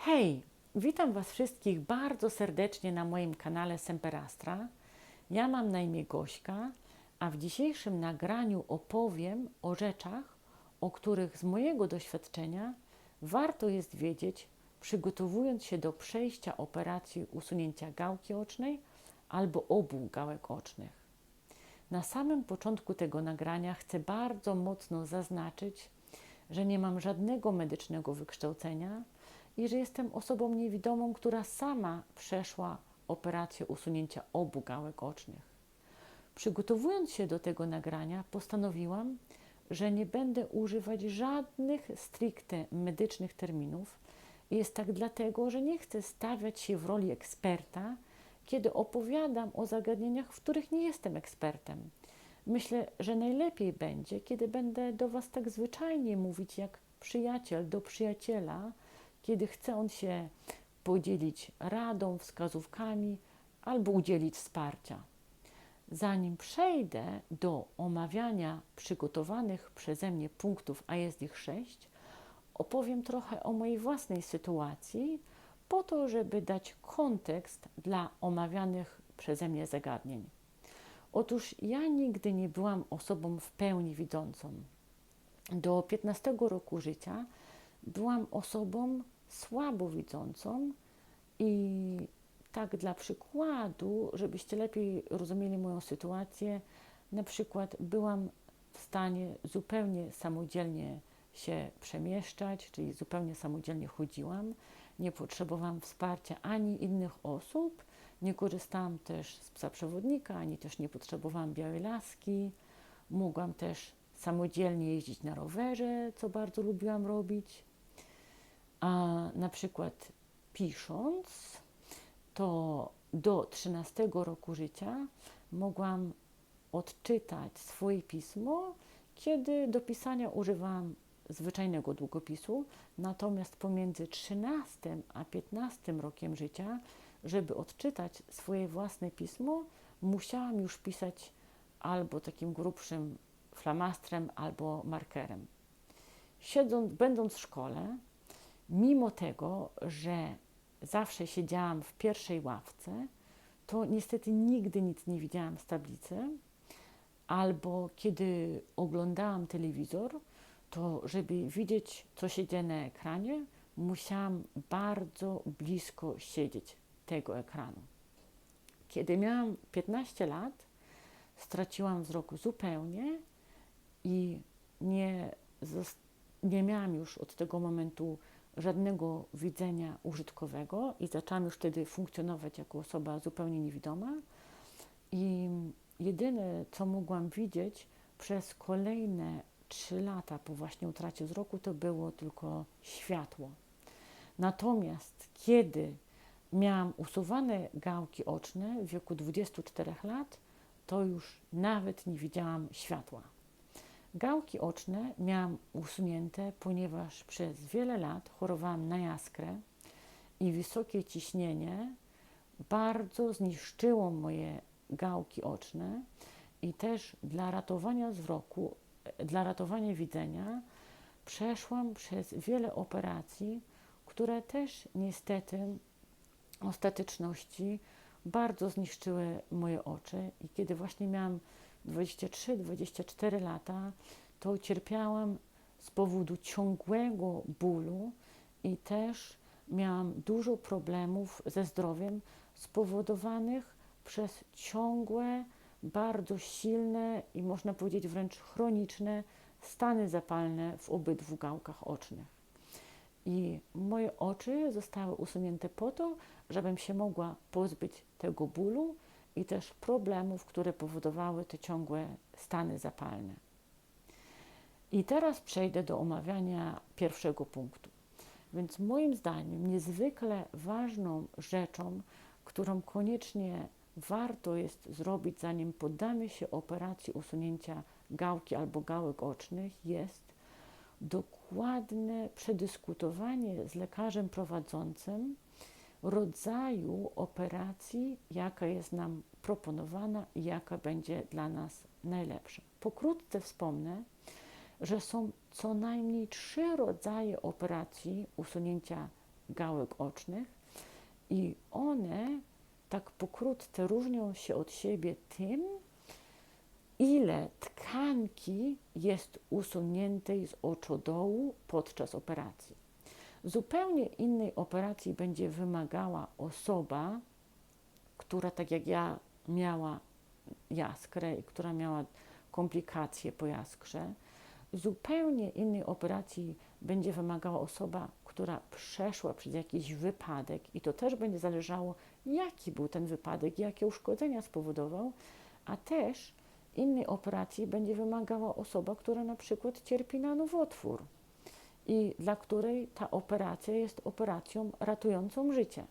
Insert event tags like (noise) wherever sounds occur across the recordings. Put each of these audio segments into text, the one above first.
Hej, witam Was wszystkich bardzo serdecznie na moim kanale Semperastra. Ja mam na imię Gośka, a w dzisiejszym nagraniu opowiem o rzeczach, o których z mojego doświadczenia warto jest wiedzieć, przygotowując się do przejścia operacji usunięcia gałki ocznej albo obu gałek ocznych. Na samym początku tego nagrania chcę bardzo mocno zaznaczyć, że nie mam żadnego medycznego wykształcenia i że jestem osobą niewidomą, która sama przeszła operację usunięcia obu gałek ocznych. Przygotowując się do tego nagrania, postanowiłam, że nie będę używać żadnych stricte medycznych terminów. Jest tak dlatego, że nie chcę stawiać się w roli eksperta, kiedy opowiadam o zagadnieniach, w których nie jestem ekspertem. Myślę, że najlepiej będzie, kiedy będę do Was tak zwyczajnie mówić jak przyjaciel do przyjaciela, kiedy chce on się podzielić radą, wskazówkami albo udzielić wsparcia. Zanim przejdę do omawiania przygotowanych przeze mnie punktów, a jest ich sześć, opowiem trochę o mojej własnej sytuacji, po to, żeby dać kontekst dla omawianych przeze mnie zagadnień. Otóż ja nigdy nie byłam osobą w pełni widzącą. Do 15 roku życia byłam osobą słabo widzącą i tak dla przykładu, żebyście lepiej rozumieli moją sytuację, na przykład byłam w stanie zupełnie samodzielnie się przemieszczać, czyli zupełnie samodzielnie chodziłam, nie potrzebowałam wsparcia ani innych osób, nie korzystałam też z psa przewodnika, ani też nie potrzebowałam białej laski. Mogłam też samodzielnie jeździć na rowerze, co bardzo lubiłam robić. A na przykład pisząc, to do 13 roku życia mogłam odczytać swoje pismo, kiedy do pisania używałam zwyczajnego długopisu, natomiast pomiędzy 13 a 15 rokiem życia, żeby odczytać swoje własne pismo, musiałam już pisać albo takim grubszym flamastrem, albo markerem. Siedząc, będąc w szkole, mimo tego, że zawsze siedziałam w pierwszej ławce, to niestety nigdy nic nie widziałam z tablicy, albo kiedy oglądałam telewizor, to żeby widzieć, co się dzieje na ekranie, musiałam bardzo blisko siedzieć tego ekranu. Kiedy miałam 15 lat, straciłam wzrok zupełnie i nie, nie miałam już od tego momentu żadnego widzenia użytkowego i zaczęłam już wtedy funkcjonować jako osoba zupełnie niewidoma. I jedyne, co mogłam widzieć przez kolejne trzy lata po właśnie utracie wzroku, to było tylko światło. Natomiast kiedy miałam usuwane gałki oczne w wieku 24 lat, to już nawet nie widziałam światła. Gałki oczne miałam usunięte, ponieważ przez wiele lat chorowałam na jaskrę i wysokie ciśnienie bardzo zniszczyło moje gałki oczne i też dla ratowania wzroku, dla ratowania widzenia przeszłam przez wiele operacji, które też niestety ostateczności bardzo zniszczyły moje oczy i kiedy właśnie miałam 23-24 lata, to cierpiałam z powodu ciągłego bólu i też miałam dużo problemów ze zdrowiem spowodowanych przez ciągłe, bardzo silne i można powiedzieć wręcz chroniczne stany zapalne w obydwu gałkach ocznych. I moje oczy zostały usunięte po to, żebym się mogła pozbyć tego bólu i też problemów, które powodowały te ciągłe stany zapalne. I teraz przejdę do omawiania pierwszego punktu. Więc moim zdaniem niezwykle ważną rzeczą, którą koniecznie warto jest zrobić, zanim poddamy się operacji usunięcia gałki albo gałek ocznych, jest dokładne przedyskutowanie z lekarzem prowadzącym rodzaju operacji, jaka jest nam proponowana i jaka będzie dla nas najlepsza. Pokrótce wspomnę, że są co najmniej trzy rodzaje operacji usunięcia gałek ocznych i one tak pokrótce różnią się od siebie tym, ile tkanki jest usuniętej z oczodołu podczas operacji. Zupełnie innej operacji będzie wymagała osoba, która tak jak ja miała jaskrę i która miała komplikacje po jaskrze. Zupełnie innej operacji będzie wymagała osoba, która przeszła przez jakiś wypadek i to też będzie zależało, jaki był ten wypadek, jakie uszkodzenia spowodował, a też innej operacji będzie wymagała osoba, która na przykład cierpi na nowotwór i dla której ta operacja jest operacją ratującą życie.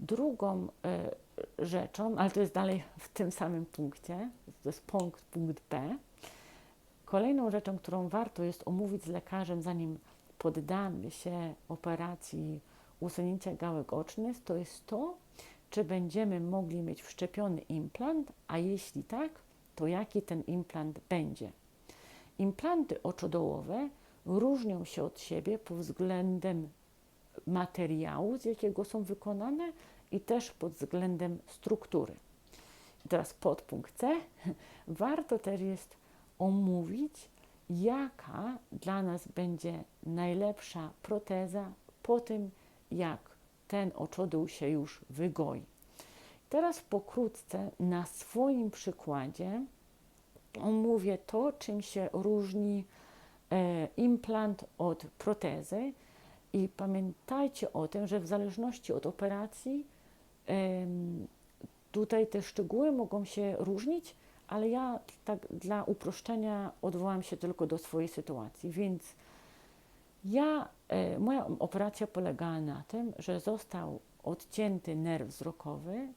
Drugą e, rzeczą, ale to jest dalej w tym samym punkcie, to jest punkt, punkt B. Kolejną rzeczą, którą warto jest omówić z lekarzem, zanim poddamy się operacji usunięcia gałek ocznych, to jest to, czy będziemy mogli mieć wszczepiony implant, a jeśli tak, to jaki ten implant będzie. Implanty oczodołowe różnią się od siebie pod względem materiału, z jakiego są wykonane i też pod względem struktury. Teraz podpunkt C. (laughs) Warto też jest omówić, jaka dla nas będzie najlepsza proteza po tym, jak ten oczodół się już wygoi. Teraz pokrótce na swoim przykładzie omówię to, czym się różni implant od protezy. I pamiętajcie o tym, że w zależności od operacji tutaj te szczegóły mogą się różnić, ale ja tak dla uproszczenia odwołam się tylko do swojej sytuacji. Więc ja, e, moja operacja polegała na tym, że został odcięty nerw wzrokowy,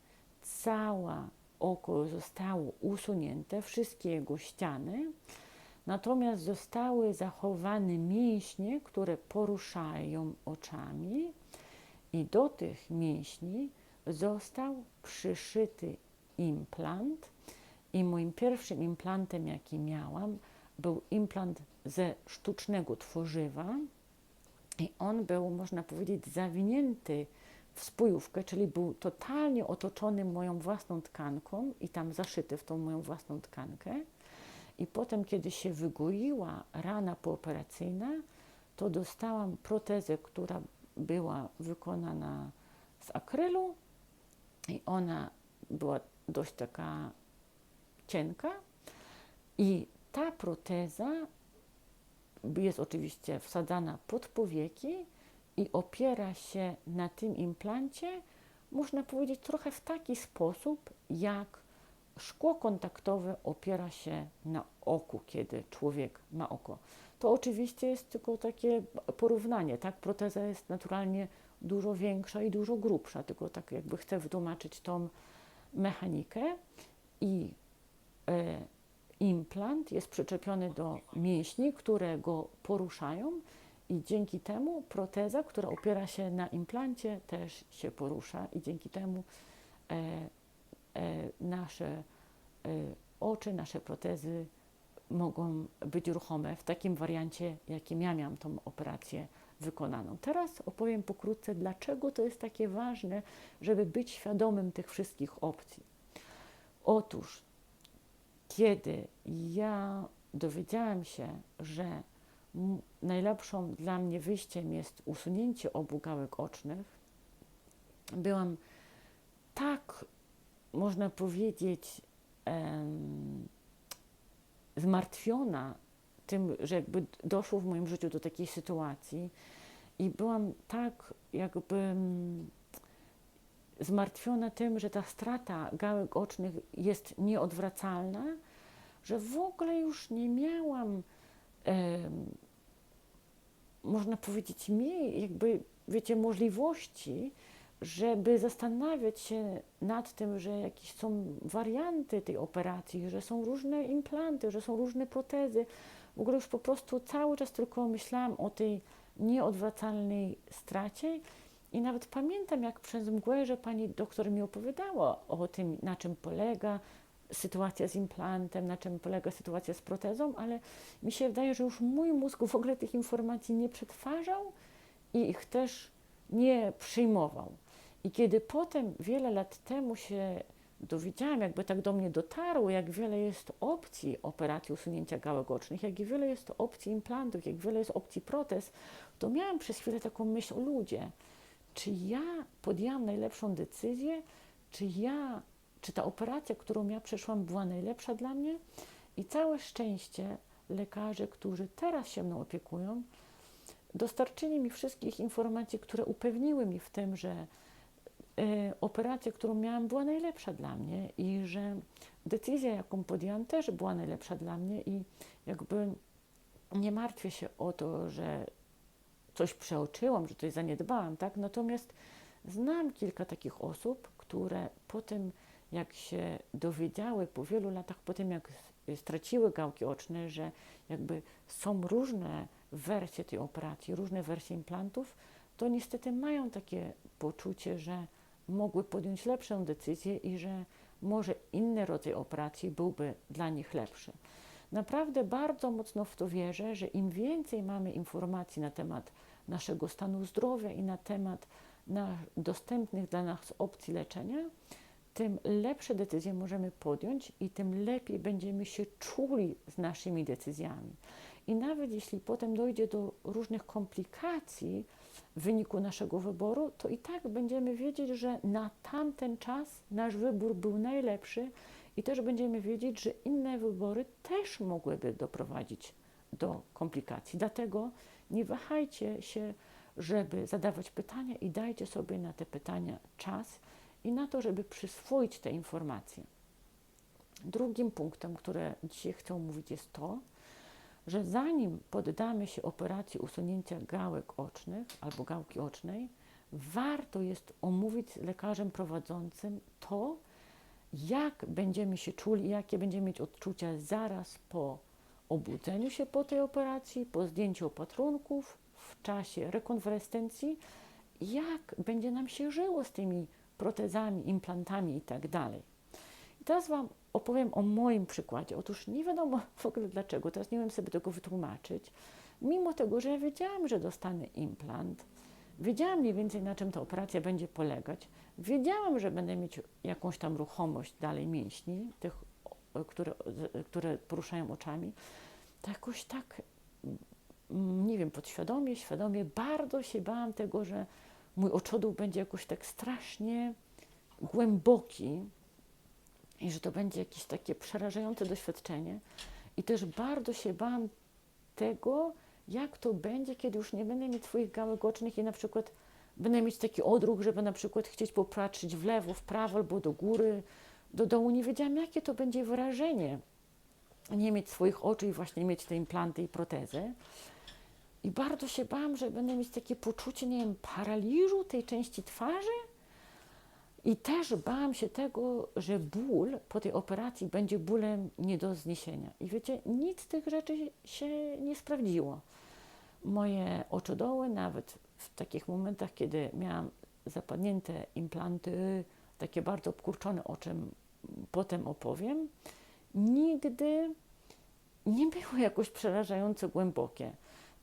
całe oko zostało usunięte, wszystkie jego ściany, natomiast zostały zachowane mięśnie, które poruszają oczami i do tych mięśni został przyszyty implant i moim pierwszym implantem, jaki miałam, był implant ze sztucznego tworzywa i on był, można powiedzieć, zawinięty w spójówkę, czyli był totalnie otoczony moją własną tkanką i tam zaszyty w tą moją własną tkankę. I potem, kiedy się wygoiła rana pooperacyjna, to dostałam protezę, która była wykonana z akrylu i ona była dość taka cienka. I ta proteza jest oczywiście wsadzana pod powieki i opiera się na tym implancie, można powiedzieć, trochę w taki sposób, jak szkło kontaktowe opiera się na oku, kiedy człowiek ma oko. To oczywiście jest tylko takie porównanie, tak? Proteza jest naturalnie dużo większa i dużo grubsza, tylko tak jakby chcę wytłumaczyć tą mechanikę i e, implant jest przyczepiony do mięśni, które go poruszają i dzięki temu proteza, która opiera się na implancie, też się porusza i dzięki temu e, nasze e, oczy, nasze protezy mogą być ruchome w takim wariancie, jakim ja miałam tą operację wykonaną. Teraz opowiem pokrótce, dlaczego to jest takie ważne, żeby być świadomym tych wszystkich opcji. Otóż, kiedy ja dowiedziałam się, że najlepszą dla mnie wyjściem jest usunięcie obu gałek ocznych, byłam tak, można powiedzieć, zmartwiona tym, że jakby doszło w moim życiu do takiej sytuacji i byłam tak jakby zmartwiona tym, że ta strata gałek ocznych jest nieodwracalna, że w ogóle już nie miałam, można powiedzieć, mniej jakby, wiecie, możliwości, żeby zastanawiać się nad tym, że jakieś są warianty tej operacji, że są różne implanty, że są różne protezy, w ogóle już po prostu cały czas tylko myślałam o tej nieodwracalnej stracie i nawet pamiętam, jak przez mgłę, że pani doktor mi opowiadała o tym, na czym polega sytuacja z implantem, na czym polega sytuacja z protezą, ale mi się wydaje, że już mój mózg w ogóle tych informacji nie przetwarzał i ich też nie przyjmował. I kiedy potem, wiele lat temu się dowiedziałam, jakby tak do mnie dotarło, jak wiele jest opcji operacji usunięcia gałek ocznych, jak wiele jest opcji implantów, jak wiele jest opcji protez, to miałam przez chwilę taką myśl o ludzie. Czy ja podjęłam najlepszą decyzję? Czy ja, czy ta operacja, którą ja przeszłam, była najlepsza dla mnie? I całe szczęście lekarze, którzy teraz się mną opiekują, dostarczyli mi wszystkich informacji, które upewniły mnie w tym, że operacja, którą miałam, była najlepsza dla mnie i że decyzja, jaką podjęłam, też była najlepsza dla mnie i jakby nie martwię się o to, że coś przeoczyłam, że coś zaniedbałam, tak? Natomiast znam kilka takich osób, które po tym, jak się dowiedziały po wielu latach, po tym jak straciły gałki oczne, że jakby są różne wersje tej operacji, różne wersje implantów, to niestety mają takie poczucie, że mogły podjąć lepszą decyzję i że może inny rodzaj operacji byłby dla nich lepszy. Naprawdę bardzo mocno w to wierzę, że im więcej mamy informacji na temat naszego stanu zdrowia i na temat na dostępnych dla nas opcji leczenia, tym lepsze decyzje możemy podjąć i tym lepiej będziemy się czuli z naszymi decyzjami. I nawet jeśli potem dojdzie do różnych komplikacji w wyniku naszego wyboru, to i tak będziemy wiedzieć, że na tamten czas nasz wybór był najlepszy i też będziemy wiedzieć, że inne wybory też mogłyby doprowadzić do komplikacji. Dlatego nie wahajcie się, żeby zadawać pytania i dajcie sobie na te pytania czas i na to, żeby przyswoić te informacje. Drugim punktem, które dzisiaj chcę mówić, jest to, że zanim poddamy się operacji usunięcia gałek ocznych albo gałki ocznej, warto jest omówić z lekarzem prowadzącym to, jak będziemy się czuli, jakie będziemy mieć odczucia zaraz po obudzeniu się po tej operacji, po zdjęciu opatrunków, w czasie rekonwalescencji, jak będzie nam się żyło z tymi protezami, implantami i tak. I teraz Wam opowiem o moim przykładzie. Otóż nie wiadomo w ogóle dlaczego, teraz nie wiem sobie tego wytłumaczyć. Mimo tego, że ja wiedziałam, że dostanę implant, wiedziałam mniej więcej na czym ta operacja będzie polegać, wiedziałam, że będę mieć jakąś tam ruchomość dalej mięśni, tych, które, które poruszają oczami, to jakoś tak, mm, nie wiem, podświadomie, świadomie bardzo się bałam tego, że mój oczodół będzie jakoś tak strasznie głęboki i że to będzie jakieś takie przerażające doświadczenie. I też bardzo się bałam tego, jak to będzie, kiedy już nie będę mieć swoich gałek ocznych i na przykład będę mieć taki odruch, żeby na przykład chcieć popatrzeć w lewo, w prawo albo do góry, do dołu. Nie wiedziałam, jakie to będzie wrażenie nie mieć swoich oczu i właśnie mieć te implanty i protezy. I bardzo się bałam, że będę mieć takie poczucie, nie wiem, paraliżu tej części twarzy. I też bałam się tego, że ból po tej operacji będzie bólem nie do zniesienia. I wiecie, nic z tych rzeczy się nie sprawdziło. Moje oczodoły, nawet w takich momentach, kiedy miałam zapadnięte implanty, takie bardzo obkurczone, o czym potem opowiem, nigdy nie były jakoś przerażająco głębokie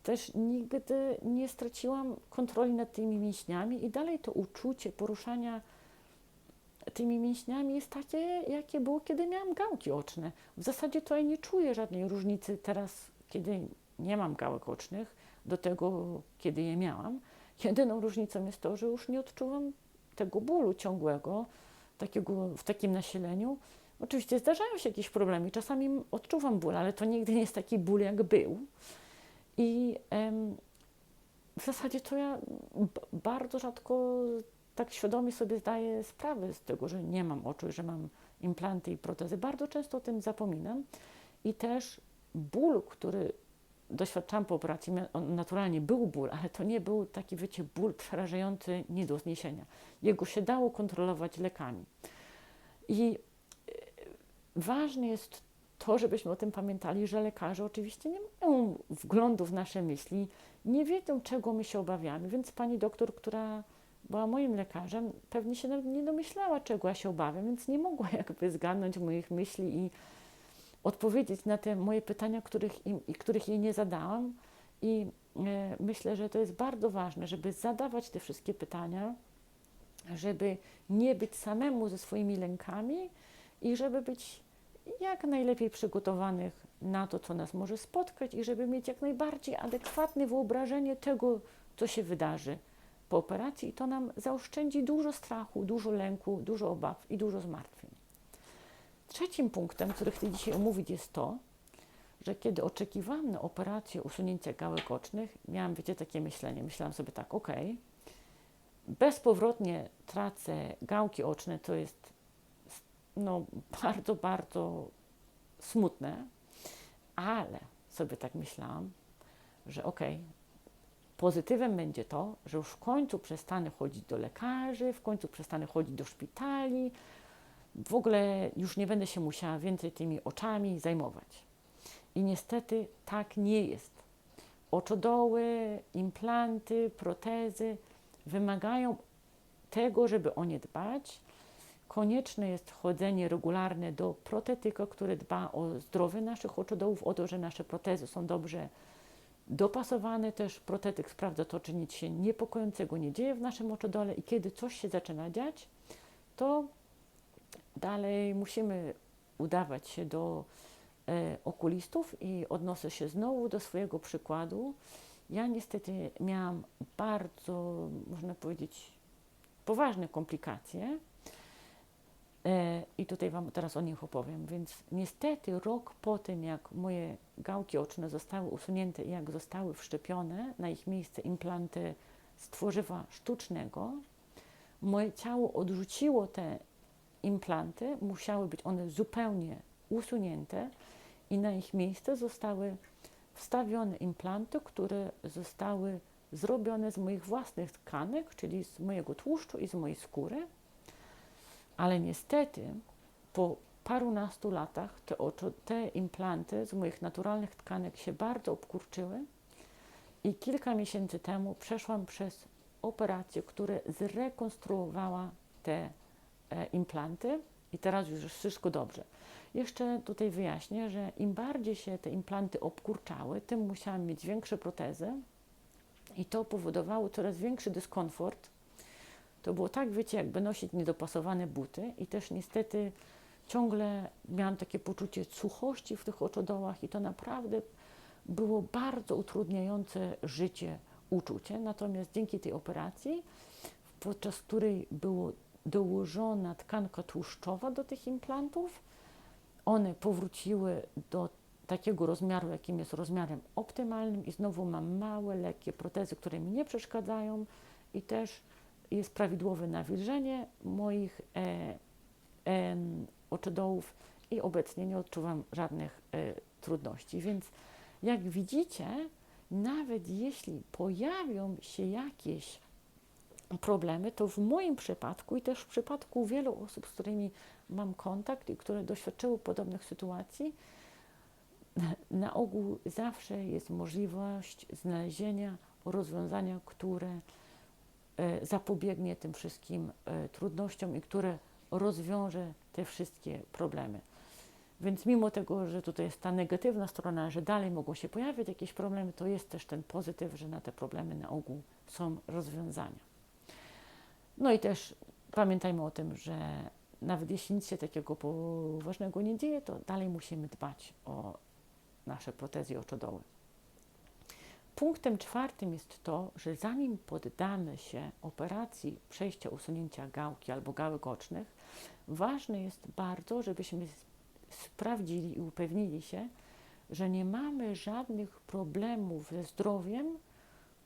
też nigdy nie straciłam kontroli nad tymi mięśniami i dalej to uczucie poruszania tymi mięśniami jest takie, jakie było, kiedy miałam gałki oczne. W zasadzie to ja nie czuję żadnej różnicy teraz, kiedy nie mam gałek ocznych, do tego, kiedy je miałam. Jedyną różnicą jest to, że już nie odczuwam tego bólu ciągłego, takiego, w takim nasileniu. Oczywiście zdarzają się jakieś problemy, czasami odczuwam ból, ale to nigdy nie jest taki ból, jak był. I em, w zasadzie to ja bardzo rzadko tak świadomie sobie zdaję sprawę z tego, że nie mam oczu, że mam implanty i protezy. Bardzo często o tym zapominam. I też ból, który doświadczałam po operacji, naturalnie był ból, ale to nie był taki, wiecie, ból przerażający, nie do zniesienia. Jego się dało kontrolować lekami. I e, ważne jest to, żebyśmy o tym pamiętali, że lekarze oczywiście nie mają wglądu w nasze myśli, nie wiedzą, czego my się obawiamy, więc pani doktor, która była moim lekarzem, pewnie się nie domyślała, czego ja się obawiam, więc nie mogła (laughs) jakby zgadnąć moich myśli i odpowiedzieć na te moje pytania, których, im, i których jej nie zadałam. I e, myślę, że to jest bardzo ważne, żeby zadawać te wszystkie pytania, żeby nie być samemu ze swoimi lękami i żeby być jak najlepiej przygotowanych na to, co nas może spotkać i żeby mieć jak najbardziej adekwatne wyobrażenie tego, co się wydarzy po operacji. I to nam zaoszczędzi dużo strachu, dużo lęku, dużo obaw i dużo zmartwień. Trzecim punktem, który chcę dzisiaj omówić, jest to, że kiedy oczekiwałam na operację usunięcia gałek ocznych, miałam, wiecie, takie myślenie. Myślałam sobie tak, ok, bezpowrotnie tracę gałki oczne, to jest no, bardzo, bardzo smutne, ale sobie tak myślałam, że ok, pozytywem będzie to, że już w końcu przestanę chodzić do lekarzy, w końcu przestanę chodzić do szpitali, w ogóle już nie będę się musiała więcej tymi oczami zajmować. I niestety tak nie jest. Oczodoły, implanty, protezy wymagają tego, żeby o nie dbać. Konieczne jest chodzenie regularne do protetyka, który dba o zdrowie naszych oczodołów, o to, że nasze protezy są dobrze dopasowane. Też protetyk sprawdza to, czy nic się niepokojącego nie dzieje w naszym oczodole i kiedy coś się zaczyna dziać, to dalej musimy udawać się do e, okulistów i odnoszę się znowu do swojego przykładu. Ja niestety miałam bardzo, można powiedzieć, poważne komplikacje i tutaj Wam teraz o nich opowiem. Więc niestety rok po tym, jak moje gałki oczne zostały usunięte i jak zostały wszczepione na ich miejsce implanty z tworzywa sztucznego, moje ciało odrzuciło te implanty, musiały być one zupełnie usunięte i na ich miejsce zostały wstawione implanty, które zostały zrobione z moich własnych tkanek, czyli z mojego tłuszczu i z mojej skóry. Ale niestety po parunastu latach te, oczo, te implanty z moich naturalnych tkanek się bardzo obkurczyły i kilka miesięcy temu przeszłam przez operację, która zrekonstruowała te e, implanty i teraz już wszystko dobrze. Jeszcze tutaj wyjaśnię, że im bardziej się te implanty obkurczały, tym musiałam mieć większe protezy i to powodowało coraz większy dyskomfort. To było tak, wiecie, jakby nosić niedopasowane buty i też niestety ciągle miałam takie poczucie suchości w tych oczodołach i to naprawdę było bardzo utrudniające życie uczucie. Natomiast dzięki tej operacji, podczas której było dołożona tkanka tłuszczowa do tych implantów, one powróciły do takiego rozmiaru, jakim jest rozmiarem optymalnym i znowu mam małe, lekkie protezy, które mi nie przeszkadzają i też jest prawidłowe nawilżenie moich e, e, oczodołów i obecnie nie odczuwam żadnych e, trudności. Więc jak widzicie, nawet jeśli pojawią się jakieś problemy, to w moim przypadku i też w przypadku wielu osób, z którymi mam kontakt i które doświadczyły podobnych sytuacji, na ogół zawsze jest możliwość znalezienia rozwiązania, które zapobiegnie tym wszystkim e, trudnościom i które rozwiąże te wszystkie problemy. Więc mimo tego, że tutaj jest ta negatywna strona, że dalej mogą się pojawiać jakieś problemy, to jest też ten pozytyw, że na te problemy na ogół są rozwiązania. No i też pamiętajmy o tym, że nawet jeśli nic się takiego poważnego nie dzieje, to dalej musimy dbać o nasze protezy oczodoły. Punktem czwartym jest to, że zanim poddamy się operacji przejścia usunięcia gałki albo gałek ocznych, ważne jest bardzo, żebyśmy sprawdzili i upewnili się, że nie mamy żadnych problemów ze zdrowiem,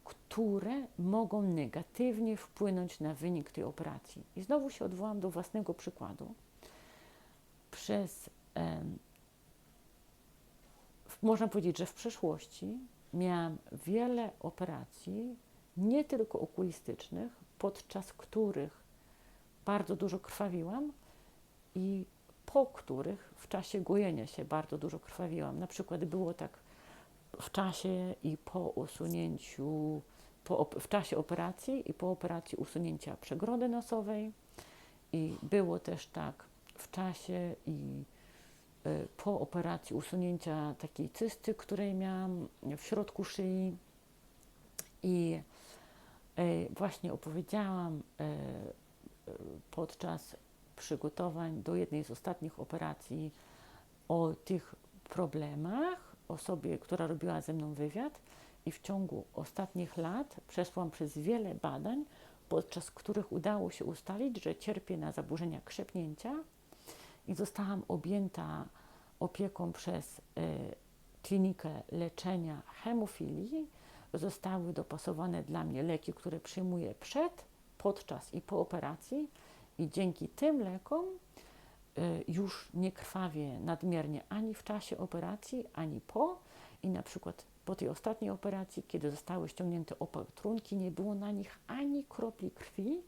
które mogą negatywnie wpłynąć na wynik tej operacji. I znowu się odwołam do własnego przykładu. Przez, em, można powiedzieć, że w przeszłości miałam wiele operacji, nie tylko okulistycznych, podczas których bardzo dużo krwawiłam i po których w czasie gojenia się bardzo dużo krwawiłam. Na przykład było tak w czasie i po usunięciu, po, w czasie operacji i po operacji usunięcia przegrody nosowej. I było też tak w czasie i po operacji usunięcia takiej cysty, której miałam w środku szyi. I e, właśnie opowiedziałam e, podczas przygotowań do jednej z ostatnich operacji o tych problemach osobie, która robiła ze mną wywiad i w ciągu ostatnich lat przeszłam przez wiele badań, podczas których udało się ustalić, że cierpię na zaburzenia krzepnięcia i zostałam objęta opieką przez y, klinikę leczenia hemofilii. Zostały dopasowane dla mnie leki, które przyjmuję przed, podczas i po operacji i dzięki tym lekom y, już nie krwawię nadmiernie ani w czasie operacji, ani po. I na przykład po tej ostatniej operacji, kiedy zostały ściągnięte opatrunki, nie było na nich ani kropli krwi.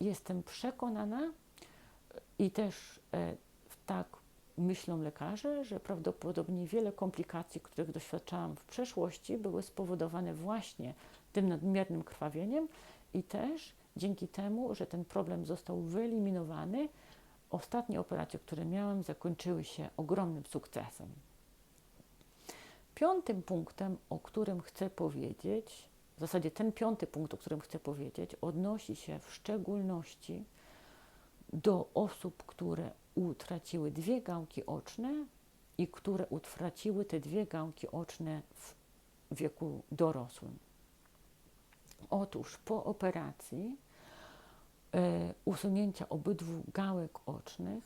Jestem przekonana i też tak myślą lekarze, że prawdopodobnie wiele komplikacji, których doświadczałam w przeszłości, były spowodowane właśnie tym nadmiernym krwawieniem i też dzięki temu, że ten problem został wyeliminowany, ostatnie operacje, które miałam, zakończyły się ogromnym sukcesem. Piątym punktem, o którym chcę powiedzieć, w zasadzie ten piąty punkt, o którym chcę powiedzieć, odnosi się w szczególności do osób, które utraciły dwie gałki oczne i które utraciły te dwie gałki oczne w wieku dorosłym. Otóż po operacji e, usunięcia obydwu gałek ocznych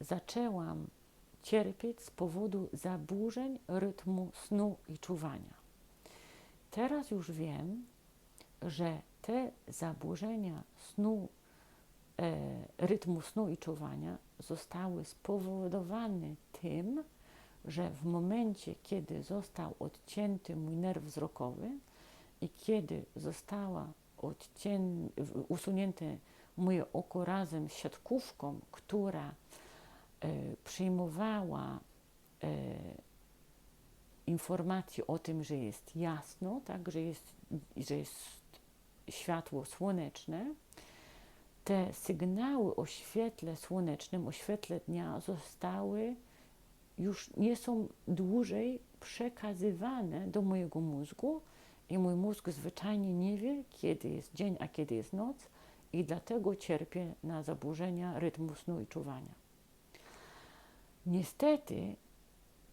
zaczęłam cierpieć z powodu zaburzeń rytmu snu i czuwania. Teraz już wiem, że te zaburzenia snu, rytmu snu i czuwania zostały spowodowane tym, że w momencie, kiedy został odcięty mój nerw wzrokowy i kiedy została usunięte moje oko razem z siatkówką, która E, przyjmowała e, informacje o tym, że jest jasno, tak, że, jest, że jest światło słoneczne, te sygnały o świetle słonecznym, o świetle dnia zostały już nie są dłużej przekazywane do mojego mózgu i mój mózg zwyczajnie nie wie, kiedy jest dzień, a kiedy jest noc i dlatego cierpię na zaburzenia rytmu snu i czuwania. Niestety,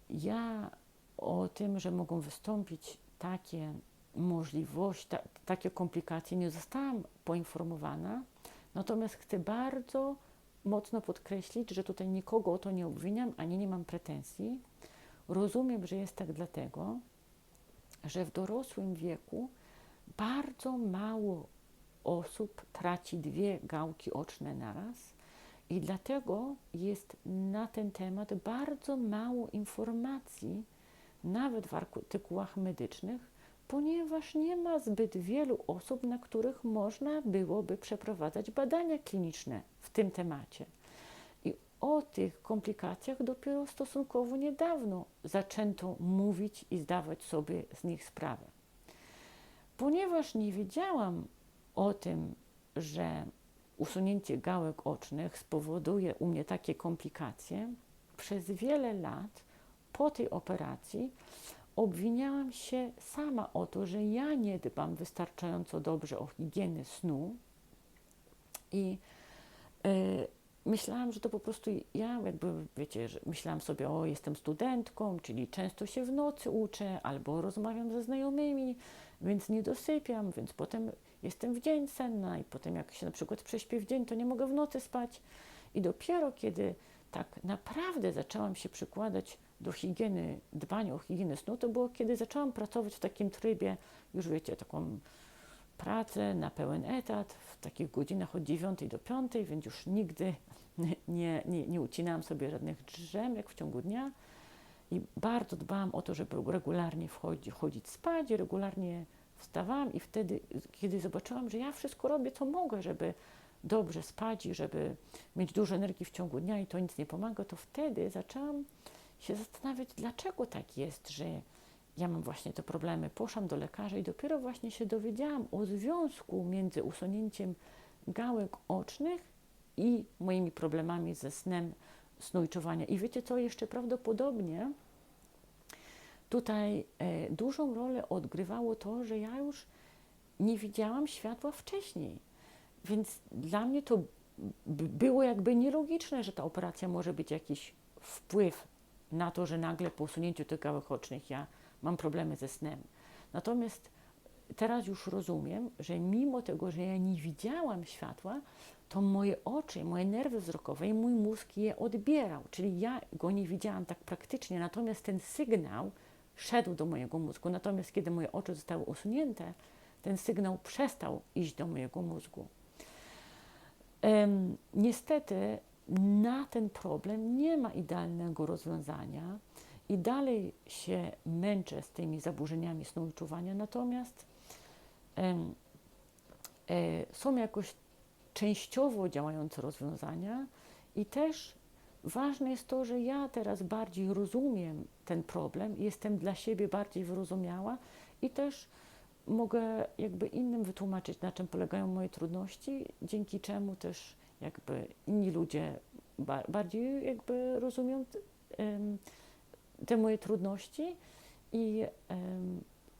ja o tym, że mogą wystąpić takie możliwości, ta, takie komplikacje, nie zostałam poinformowana. Natomiast chcę bardzo mocno podkreślić, że tutaj nikogo o to nie obwiniam, ani nie mam pretensji. Rozumiem, że jest tak dlatego, że w dorosłym wieku bardzo mało osób traci dwie gałki oczne naraz i dlatego jest na ten temat bardzo mało informacji, nawet w artykułach medycznych, ponieważ nie ma zbyt wielu osób, na których można byłoby przeprowadzać badania kliniczne w tym temacie. I o tych komplikacjach dopiero stosunkowo niedawno zaczęto mówić i zdawać sobie z nich sprawę. Ponieważ nie wiedziałam o tym, że usunięcie gałek ocznych spowoduje u mnie takie komplikacje, przez wiele lat po tej operacji obwiniałam się sama o to, że ja nie dbam wystarczająco dobrze o higienę snu i y, myślałam, że to po prostu ja jakby, wiecie, że myślałam sobie, o jestem studentką, czyli często się w nocy uczę albo rozmawiam ze znajomymi, więc nie dosypiam, więc potem jestem w dzień senna i potem jak się na przykład prześpię w dzień, to nie mogę w nocy spać. I dopiero kiedy tak naprawdę zaczęłam się przykładać do higieny, dbania o higienę snu, to było kiedy zaczęłam pracować w takim trybie, już wiecie, taką pracę na pełen etat, w takich godzinach od 9 do 5, więc już nigdy (laughs) nie, nie, nie ucinałam sobie żadnych drzemek w ciągu dnia. I bardzo dbałam o to, żeby regularnie wchodzi, chodzić spać, regularnie wstawałam i wtedy, kiedy zobaczyłam, że ja wszystko robię, co mogę, żeby dobrze spać i żeby mieć dużo energii w ciągu dnia i to nic nie pomaga, to wtedy zaczęłam się zastanawiać, dlaczego tak jest, że ja mam właśnie te problemy. Poszłam do lekarza i dopiero właśnie się dowiedziałam o związku między usunięciem gałek ocznych i moimi problemami ze snem, snu i wiecie co, jeszcze prawdopodobnie Tutaj e, dużą rolę odgrywało to, że ja już nie widziałam światła wcześniej. Więc dla mnie to było jakby nielogiczne, że ta operacja może być jakiś wpływ na to, że nagle po usunięciu tych gałek ocznych ja mam problemy ze snem. Natomiast teraz już rozumiem, że mimo tego, że ja nie widziałam światła, to moje oczy, moje nerwy wzrokowe i mój mózg je odbierał. Czyli ja go nie widziałam tak praktycznie, natomiast ten sygnał szedł do mojego mózgu. Natomiast kiedy moje oczy zostały usunięte, ten sygnał przestał iść do mojego mózgu. Em, niestety na ten problem nie ma idealnego rozwiązania i dalej się męczę z tymi zaburzeniami snu i czuwania, natomiast e, są jakoś częściowo działające rozwiązania i też ważne jest to, że ja teraz bardziej rozumiem ten problem, jestem dla siebie bardziej wyrozumiała i też mogę jakby innym wytłumaczyć, na czym polegają moje trudności, dzięki czemu też jakby inni ludzie ba- bardziej jakby rozumią te moje trudności i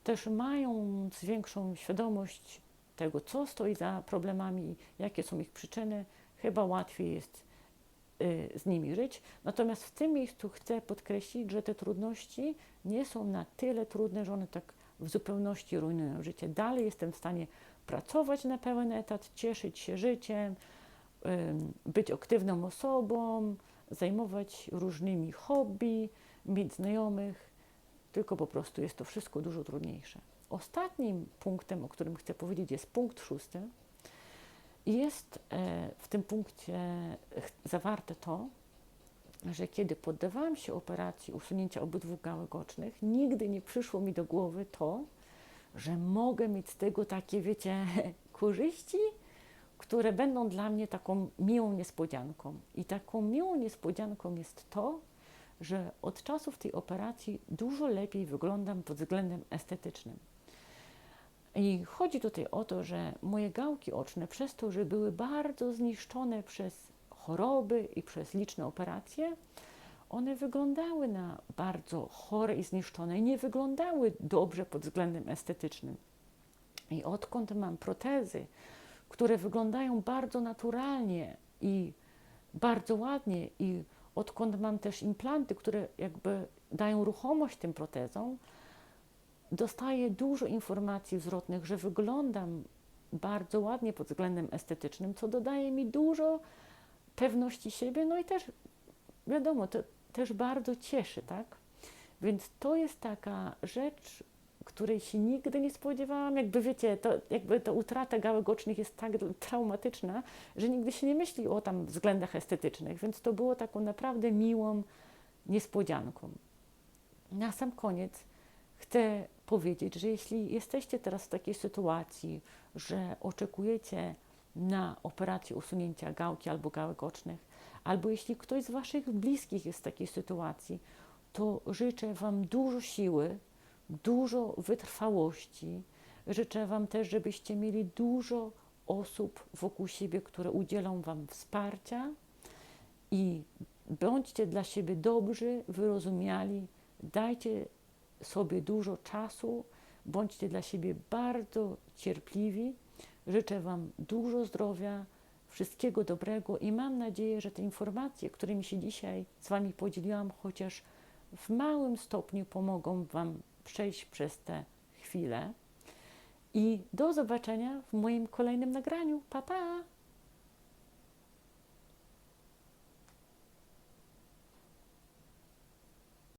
też mając większą świadomość tego, co stoi za problemami, jakie są ich przyczyny, chyba łatwiej jest y, z nimi żyć. Natomiast w tym miejscu chcę podkreślić, że te trudności nie są na tyle trudne, że one tak w zupełności rujnują życie. Dalej jestem w stanie pracować na pełen etat, cieszyć się życiem, być aktywną osobą, zajmować różnymi hobby, mieć znajomych, tylko po prostu jest to wszystko dużo trudniejsze. Ostatnim punktem, o którym chcę powiedzieć, jest punkt szósty. Jest e, w tym punkcie zawarte to, że kiedy poddawałam się operacji usunięcia obydwu gałek ocznych, nigdy nie przyszło mi do głowy to, że mogę mieć z tego takie, wiecie, (laughs) korzyści, które będą dla mnie taką miłą niespodzianką. I taką miłą niespodzianką jest to, że od czasów tej operacji dużo lepiej wyglądam pod względem estetycznym. I chodzi tutaj o to, że moje gałki oczne, przez to, że były bardzo zniszczone przez choroby i przez liczne operacje, one wyglądały na bardzo chore i zniszczone i nie wyglądały dobrze pod względem estetycznym. I odkąd mam protezy, które wyglądają bardzo naturalnie i bardzo ładnie, i odkąd mam też implanty, które jakby dają ruchomość tym protezom, dostaję dużo informacji zwrotnych, że wyglądam bardzo ładnie pod względem estetycznym, co dodaje mi dużo pewności siebie, no i też wiadomo, to też bardzo cieszy, tak? Więc to jest taka rzecz, której się nigdy nie spodziewałam. Jakby wiecie, to, jakby ta utrata gałek ocznych jest tak traumatyczna, że nigdy się nie myśli o tam względach estetycznych, więc to było taką naprawdę miłą niespodzianką. Na sam koniec chcę powiedzieć, że jeśli jesteście teraz w takiej sytuacji, że oczekujecie na operację usunięcia gałki albo gałek ocznych, albo jeśli ktoś z Waszych bliskich jest w takiej sytuacji, to życzę Wam dużo siły, dużo wytrwałości. Życzę Wam też, żebyście mieli dużo osób wokół siebie, które udzielą Wam wsparcia i bądźcie dla siebie dobrzy, wyrozumiali, dajcie sobie dużo czasu, bądźcie dla siebie bardzo cierpliwi. Życzę Wam dużo zdrowia, wszystkiego dobrego i mam nadzieję, że te informacje, którymi się dzisiaj z Wami podzieliłam, chociaż w małym stopniu pomogą Wam przejść przez te chwile. I do zobaczenia w moim kolejnym nagraniu. Pa, pa!